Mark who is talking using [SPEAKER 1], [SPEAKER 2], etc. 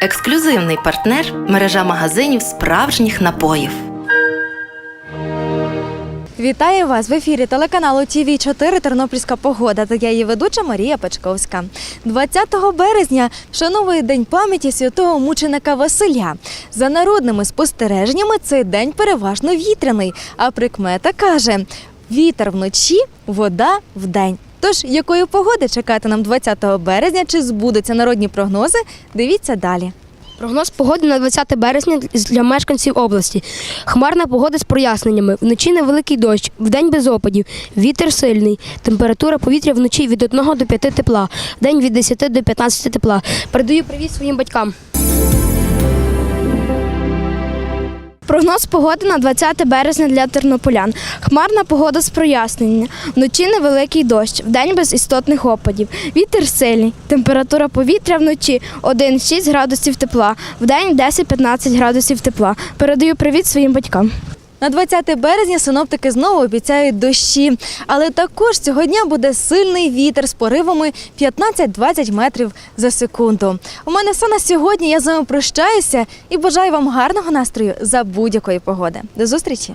[SPEAKER 1] Ексклюзивний партнер мережа магазинів справжніх напоїв.
[SPEAKER 2] Вітаю вас в ефірі телеканалу ТВ 4 Тернопільська погода та я її ведуча Марія Пачковська. 20 березня вшановує День пам'яті святого мученика Василя. За народними спостереженнями цей день переважно вітряний, а прикмета каже: вітер вночі, вода вдень. Тож, якої погоди чекати нам 20 березня, чи збудуться народні прогнози? Дивіться далі.
[SPEAKER 3] Прогноз погоди на 20 березня для мешканців області. Хмарна погода з проясненнями. Вночі невеликий дощ, вдень без опадів. Вітер сильний. Температура повітря вночі від 1 до 5 тепла, вдень від 10 до 15 тепла. Передаю привіт своїм батькам.
[SPEAKER 4] Прогноз погоди на 20 березня для тернополян. Хмарна погода з прояснення. Вночі невеликий дощ, вдень без істотних опадів. Вітер сильний. Температура повітря вночі 1-6 градусів тепла, вдень 10-15 градусів тепла. Передаю привіт своїм батькам.
[SPEAKER 2] На 20 березня синоптики знову обіцяють дощі, але також цього дня буде сильний вітер з поривами 15-20 метрів за секунду. У мене все на сьогодні. Я з вами прощаюся і бажаю вам гарного настрою за будь-якої погоди. До зустрічі!